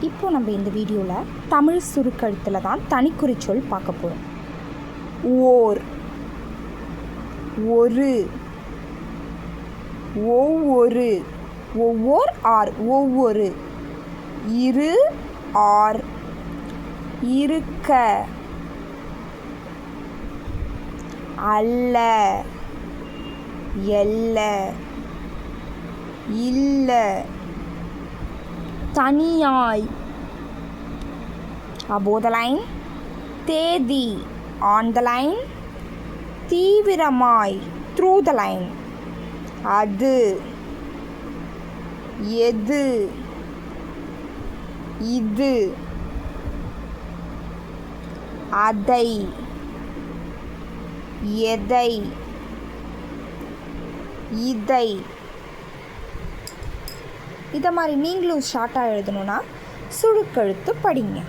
இப்போ நம்ம இந்த வீடியோவில் தமிழ் சுருக்கெழுத்தில் தான் தனிக்குறிச்சொல் பார்க்க போகிறோம் ஓர் ஒரு ஒவ்வொரு ஒவ்வொரு ஆர் ஒவ்வொரு இரு ஆர் இருக்க அல்ல எல்ல இல்லை தனியாய் அபோத லைன் தேதி ஆன் த லைன் தீவிரமாய் த்ரூ த லைன் அது எது இது அதை எதை இதை இதை மாதிரி நீங்களும் ஷார்ட்டாக எழுதணுன்னா சுழுக்கெழுத்து படிங்க.